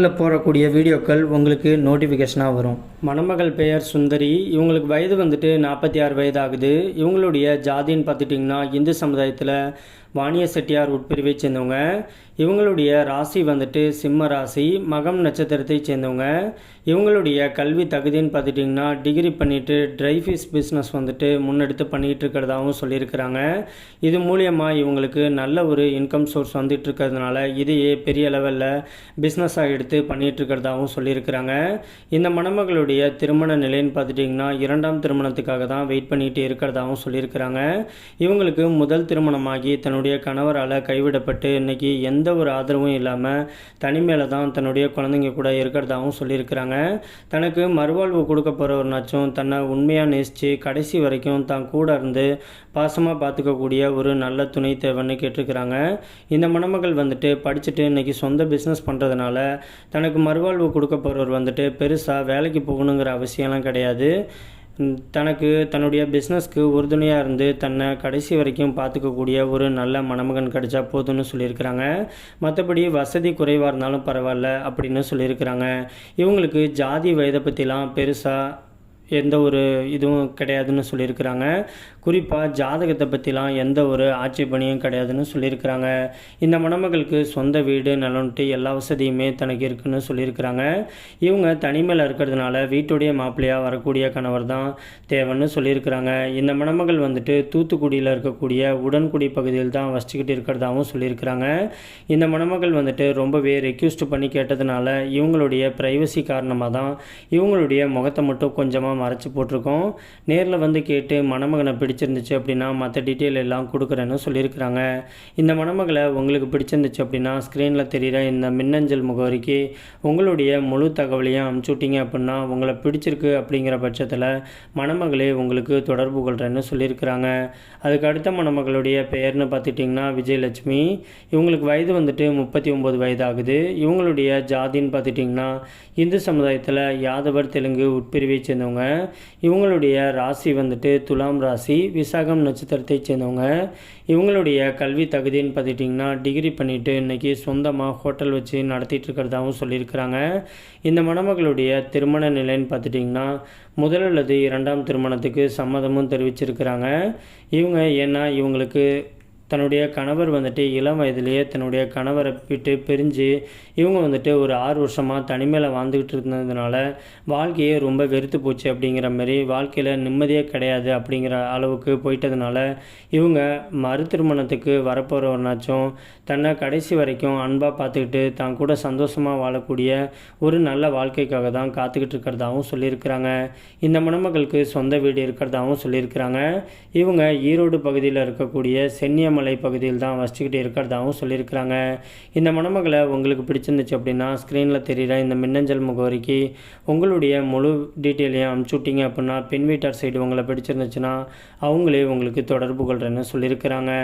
சேனலில் போடக்கூடிய வீடியோக்கள் உங்களுக்கு நோட்டிஃபிகேஷனாக வரும். மணமகள் பெயர் சுந்தரி. இவங்களுக்கு வயது வந்துட்டு நாற்பத்தி ஆறு வயது ஆகுது இவங்களுடைய ஜாதின்னு பார்த்துட்டிங்கன்னா இந்து சமுதாயத்தில் வாணிய செட்டியார் உட்பிரிவை சேர்ந்தவங்க. இவங்களுடைய ராசி வந்துட்டு சிம்ம ராசி மகம் நட்சத்திரத்தை சேர்ந்தவங்க. இவங்களுடைய கல்வி தகுதின்னு பார்த்துட்டிங்கன்னா டிகிரி பண்ணிவிட்டு ட்ரை ஃபீஸ் பிஸ்னஸ் வந்துட்டு முன்னெடுத்து பண்ணிகிட்டு இருக்கிறதாகவும் சொல்லியிருக்கிறாங்க. இது மூலியமாக இவங்களுக்கு நல்ல ஒரு இன்கம் சோர்ஸ் வந்துட்டு இருக்கிறதுனால இதையே பெரிய லெவலில் பிஸ்னஸாக எடுத்து பண்ணிகிட்டு இருக்கிறதாகவும் சொல்லியிருக்கிறாங்க. இந்த மணமகளுடைய திருமண நிலைன்னு பார்த்துட்டிங்கன்னா இரண்டாம் திருமணத்துக்காக தான் வெயிட் பண்ணிகிட்டு இருக்கிறதாகவும் சொல்லியிருக்கிறாங்க. இவங்களுக்கு முதல் திருமணமாகி தன்னுடைய கணவரால் கைவிடப்பட்டு இன்னைக்கு எந்த ஒரு ஆதரவும் இல்லாமல் தனிமையில் தான் தன்னுடைய குழந்தைங்க கூட இருக்கிறதாகவும் சொல்லியிருக்கிறாங்க. தனக்கு மறுவாழ்வு கொடுக்க போகிறவர்னாச்சும் தன்னை உண்மையாக நேசித்து கடைசி வரைக்கும் தான் கூட இருந்து பாசமாக பார்த்துக்கக்கூடிய ஒரு நல்ல துணை தேவைன்னு கேட்டிருக்கிறாங்க. இந்த மணமகள் வந்துட்டு படிச்சுட்டு இன்றைக்கி சொந்த பிஸ்னஸ் பண்ணுறதுனால தனக்கு மறுவாழ்வு கொடுக்க போகிறவர் வந்துட்டு பெருசாக வேலைக்கு போகணுங்கிற அவசியம்லாம் கிடையாது. தனக்கு தன்னுடைய பிஸ்னஸ்க்கு உறுதுணையாக இருந்து தன்னை கடைசி வரைக்கும் பார்த்துக்கக்கூடிய ஒரு நல்ல மணமகன் கிடைச்சா போதும்னு சொல்லியிருக்கிறாங்க. மற்றபடி வசதி குறைவாக இருந்தாலும் பரவாயில்ல அப்படின்னு சொல்லியிருக்கிறாங்க. இவங்களுக்கு ஜாதி வயதை பற்றிலாம் பெருசாக எந்த ஒரு இதுவும் கிடையாதுன்னு சொல்லியிருக்கிறாங்க. குறிப்பாக ஜாதகத்தை பற்றிலாம் எந்த ஒரு ஆட்சேபனையும் கிடையாதுன்னு சொல்லியிருக்கிறாங்க. இந்த மணமகளுக்கு சொந்த வீடு நலன்ட்டு எல்லா வசதியுமே தனக்கு இருக்குன்னு சொல்லியிருக்கிறாங்க. இவங்க தனிமையில் இருக்கிறதுனால வீட்டுடைய மாப்பிள்ளையாக வரக்கூடிய கணவர் தான் தேவைன்னு சொல்லியிருக்கிறாங்க. இந்த மணமகள் வந்துட்டு தூத்துக்குடியில் இருக்கக்கூடிய உடன்குடி பகுதியில் தான் வசிச்சுக்கிட்டு இருக்கிறதாகவும் சொல்லியிருக்கிறாங்க. இந்த மணமகள் வந்துட்டு ரொம்பவே ரெக்யூஸ்ட் பண்ணி கேட்டதுனால இவங்களுடைய ப்ரைவசி காரணமாக தான் இவங்களுடைய முகத்தை மட்டும் கொஞ்சமாக மறைச்சி போட்டிருக்கோம். நேரில் வந்து கேட்டு மணமகனை பிடிச்சிருந்துச்சு அப்படின்னா மற்ற டீட்டெயில் எல்லாம் கொடுக்குறேன்னு சொல்லியிருக்கிறாங்க. இந்த மணமகளை உங்களுக்கு பிடிச்சிருந்துச்சு அப்படின்னா ஸ்க்ரீனில் தெரிகிற இந்த மின்னஞ்சல் முகவரிக்கு உங்களுடைய முழு தகவலையும் அமுச்சு அப்படின்னா உங்களை பிடிச்சிருக்கு அப்படிங்கிற பட்சத்தில் மணமகளே உங்களுக்கு தொடர்பு கொள்கிறேன்னு சொல்லியிருக்கிறாங்க. அதுக்கு அடுத்த மணமகளுடைய பெயர்னு பார்த்துட்டிங்கன்னா விஜயலட்சுமி. இவங்களுக்கு வயது வந்துட்டு முப்பத்தி ஒம்பது வயது ஆகுது இவங்களுடைய ஜாதின்னு பார்த்துட்டிங்கன்னா இந்து சமுதாயத்தில் யாதவர் தெலுங்கு உட்பிரிவை சேர்ந்தவங்க. இவங்களுடைய ராசி வந்துட்டு துலாம் ராசி விசாகம் நட்சத்திரத்தை சேர்ந்தவங்க. இவங்களுடைய கல்வி தகுதின்னு பார்த்துட்டிங்கன்னா டிகிரி பண்ணிவிட்டு இன்றைக்கி சொந்தமாக ஹோட்டல் வச்சு நடத்திட்டு இருக்கிறதாகவும் சொல்லியிருக்கிறாங்க. இந்த மணமகளுடைய திருமண நிலைன்னு பார்த்துட்டிங்கன்னா முதல் அல்லது இரண்டாம் திருமணத்துக்கு சம்மதமும் தெரிவிச்சிருக்கிறாங்க. இவங்க ஏன்னா இவங்களுக்கு தன்னுடைய கணவர் வந்துட்டு இளம் வயதிலேயே தன்னுடைய கணவரை விட்டு பிரிஞ்சு இவங்க வந்துட்டு ஒரு ஆறு வருஷமாக தனிமையில் வாழ்ந்துக்கிட்டு இருந்ததுனால வாழ்க்கையே ரொம்ப வெறுத்து போச்சு அப்படிங்கிற மாதிரி வாழ்க்கையில் நிம்மதியே கிடையாது அப்படிங்கிற அளவுக்கு போயிட்டதுனால இவங்க மறு திருமணத்துக்கு வரப்போகிறவனாச்சும் தன்னை கடைசி வரைக்கும் அன்பாக பார்த்துக்கிட்டு தான் கூட சந்தோஷமாக வாழக்கூடிய ஒரு நல்ல வாழ்க்கைக்காக தான் காத்துக்கிட்டு இருக்கிறதாகவும் சொல்லியிருக்கிறாங்க. இந்த மணமகளுக்கு சொந்த வீடு இருக்கிறதாகவும் சொல்லியிருக்கிறாங்க. இவங்க ஈரோடு பகுதியில் இருக்கக்கூடிய சென்னியம் திருவண்ணாமலை பகுதியில் தான் வசிச்சுக்கிட்டு இருக்கிறதாகவும் சொல்லியிருக்கிறாங்க. இந்த மணமகளை உங்களுக்கு பிடிச்சிருந்துச்சு அப்படின்னா ஸ்க்ரீனில் தெரிகிற இந்த மின்னஞ்சல் முகவரிக்கு உங்களுடைய முழு டீட்டெயிலையும் அனுப்பிச்சு விட்டீங்க அப்படின்னா பெண் வீட்டார் சைடு உங்களை பிடிச்சிருந்துச்சுன்னா அவங்களே உங்களுக்கு தொடர்பு கொள்கிறேன்னு சொல்லியிருக்கிறாங்க.